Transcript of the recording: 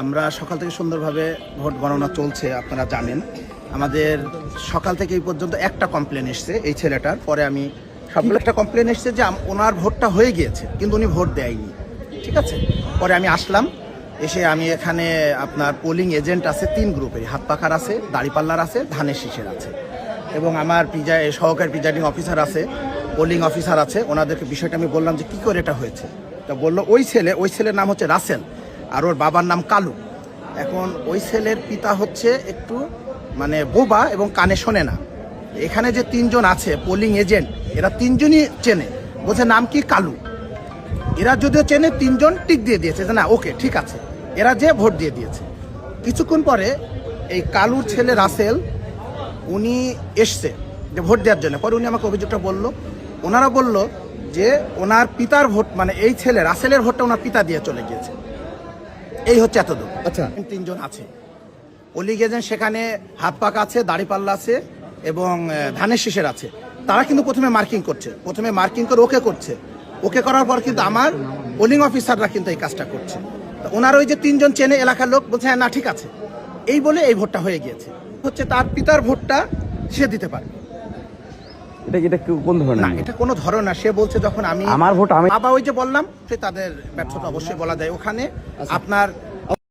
আমরা সকাল থেকে সুন্দরভাবে ভোট গণনা চলছে, আপনারা জানেন। আমাদের সকাল থেকে এই পর্যন্ত একটা কমপ্লেন এসছে এই ছেলেটার। পরে আমি সবগুলো একটা কমপ্লেন এসছে যে ওনার ভোটটা হয়ে গিয়েছে, কিন্তু উনি ভোট দেয়নি। ঠিক আছে? পরে আমি আসলাম, এসে আমি এখানে আপনার পোলিং এজেন্ট আছে, তিন গ্রুপের হাত পাখার আছে দাড়িপাল্লার আছে, ধানের শীষের আছে। এবং আমার পিজা সহকারী প্রিজাইডিং অফিসার আছে পোলিং অফিসার আছে। ওনাদেরকে বিষয়টা আমি বললাম যে, কী করে এটা হয়েছে? তা বলল, ওই ছেলে, ওই ছেলের নাম হচ্ছে রাসেল। আর ওর বাবার নাম কালু। এখন ওই ছেলের পিতা হচ্ছে একটু মানে বোবা এবং কানে শোনে না। এখানে যে তিনজন আছে পোলিং এজেন্ট এরা তিনজনই চেনে। বলছে, নাম কি কালু? এরা যদিও চেনে, তিনজন টিক দিয়ে দিয়েছে যে, না, ওকে, ঠিক আছে। এরা যে ভোট দিয়ে দিয়েছে। কিছুক্ষণ পরে এই কালুর ছেলে রাসেল, উনি এসছে যে ভোট দেওয়ার জন্য। পরে উনি আমাকে অভিযোগটা বলল। ওনারা বলল যে, ওনার পিতার ভোট মানে এই ছেলে, রাসেলের ভোটটা ওনার পিতা দিয়ে চলে গিয়েছে। এই হচ্ছে এতদূর। আচ্ছা। তিনজন আছে। অলি গেছেন সেখানে হাত পাক আছে দাড়িপাল্লা আছে এবং ধানের শীষের আছে। তারা কিন্তু প্রথমে মার্কিং করছে। প্রথমে মার্কিং করে ওকে করছে। ওকে করার পর কিন্তু আমার পোলিং অফিসাররা কিন্তু এই কাজটা করছে। তো ওনার ওই যে তিনজন চেনে এলাকার লোক বলছে হ্যাঁ না ঠিক আছে। এই বলে এই ভোটটা হয়ে গিয়েছে। হচ্ছে তার পিতার ভোটটা সে দিতে পারবে। এটা এটা কোন ধরনের না এটা কোনো ধরন না। সে বলছে যখন আমি আমার ভোট আমি- বাবা ওই যে বললাম সে তাদের ব্যর্থতা অবশ্যই বলা যায়। ওখানে আপনার